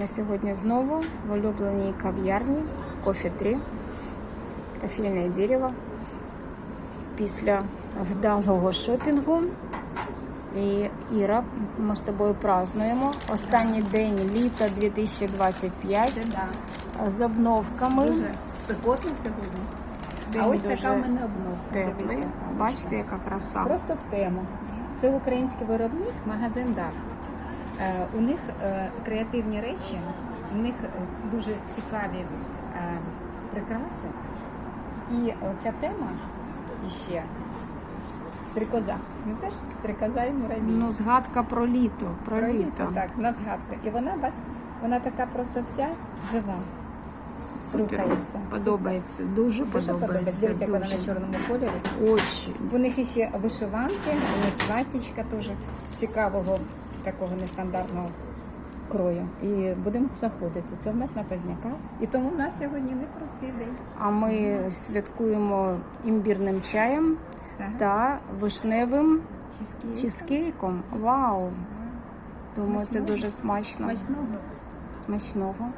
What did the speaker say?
Ми сьогодні знову в улюбленій кав'ярні Кофі 3, кофейне дерево. Після вдалого шопінгу. І Іра, ми з тобою празднуємо останній день літа 2025 да. з обновками. Дуже спекотно сьогодні. День а ось дуже така в мене обновка. Теплий. Бачите, яка краса. Просто в тему. Це український виробник, магазин Дак. Е, у них е, креативні речі, у них е, дуже цікаві прикраси. І оця тема іще стрикоза. Не теж стрикоза і муравій. Ну, згадка про літо. Про, Про літо. літо, так, на згадку. І вона, бач, вона така просто вся жива. Супер. Рухається. Подобається. Дуже, Дуже подобається. подобається. Дивись, як вона на чорному кольорі. Очень. У них ще вишиванки, у них платічка теж цікавого, такого нестандартного крою. І будемо заходити. Це в нас на Пазняка. І тому в нас сьогодні непростий день. А ми святкуємо імбірним чаєм Так. та вишневим Чизкейк. чизкейком. Вау! Думаю, це дуже смачно. Смачного. Смачного.